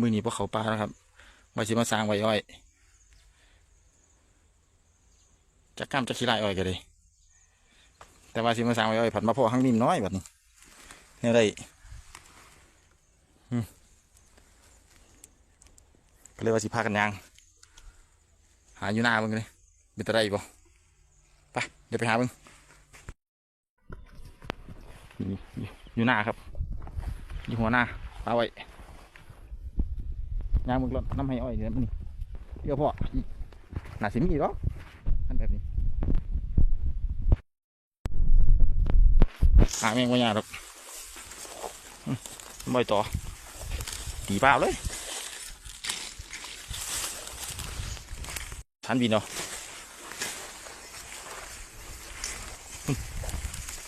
มือนีพวกเขาปลาแล้วครับว่าสิมาสร้างไว้อ้อยจะกล้ามจะขี้ลายอ้อยกันเลยแต่ว่าสิมาสร้างไว้อ้อยผัดมาพอข้างนิ่มน้อยแบบนี้เนี่ยได้ก็เลยว่าสิพากันยาง หาอยู่หน้ามึงเลยเป็นตะไรบ่ไปเดี๋ยวไปหามึงอยู่หน้าครับ อยู่หัวหน้าปลาไว้ ยางมึงรถน้ำให้อ้อยเดี๋ยวมันนี่เดี๋ยวพ่ออีกน่าสิมีหรออันแบบนี้หาแมงว่ายาหรอกอืมบ่อยต่อตีเปล่าเลยทันบินเนาะ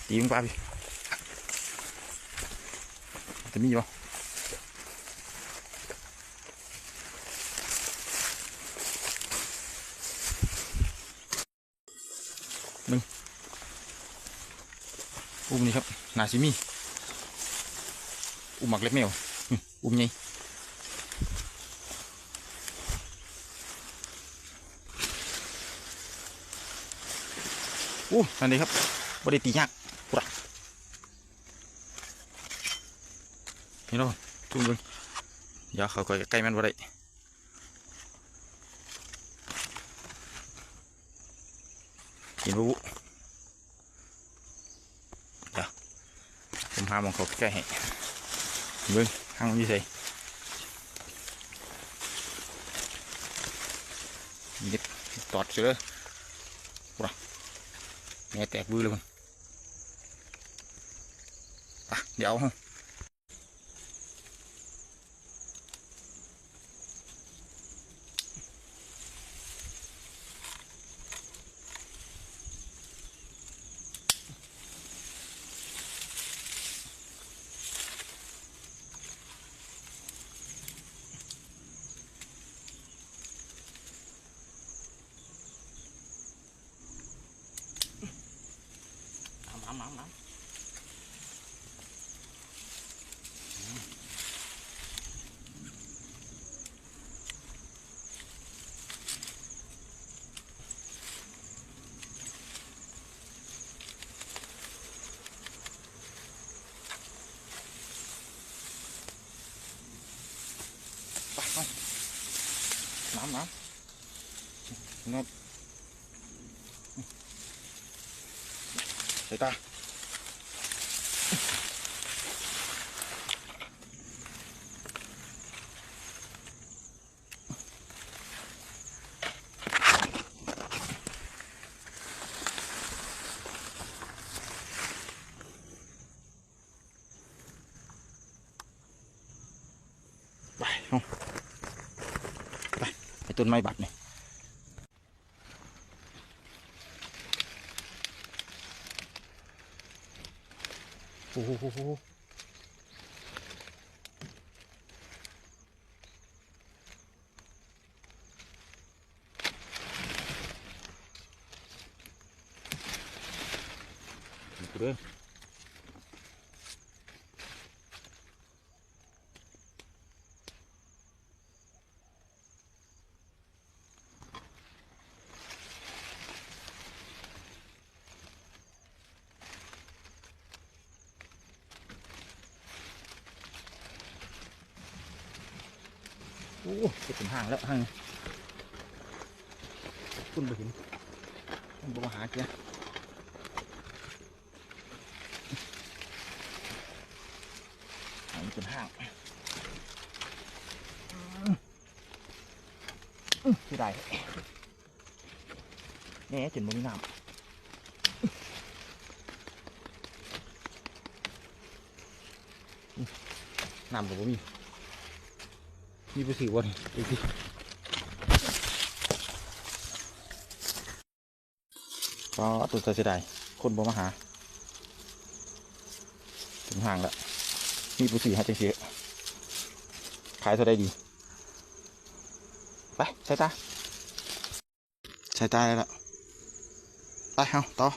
ตีมึงปลาพี่จะมี บ่อุ้มนี่ครับนาซิมีอุ้มหมักเล็กแมวอุ้มไงอู้อันนี้ครับบริตียากปุระเห็นแล้วจุ่มเลยอย่าเขาใกล้ๆมันบ่ได้ กินบุบุเดี๋ยวผมหามองเขาใกล้ให้เบิ้งห้างมันยู่ใส่ยิดตอดเสือปุ๊ระแง่แตกบื้อเลยมันไปเดี๋ยวเอาน้ำน้ำน้ำน้ำไปเอาน้ำ น้ำน้ำใส่ตา ไปเอาไปไปต้นไม้บัดนี่ โอ้เด้อโอ้จะถึงห่างแล้วห่างคุณไปเห็นมันบอกหาเกียห่างเป็นห่างที่ได้แน่จนมันมีน้ำน้ำก็บ่มีมี นี่ไปถือวันดูสิก็ตัวเสียดายคนบ่มาหาถึงห่างแล้วมีผู้สื่อหาจังเสียขายเท่าไดดี ไปใช้ตาใช้ตาแล้วล่ะไปเอาต่อ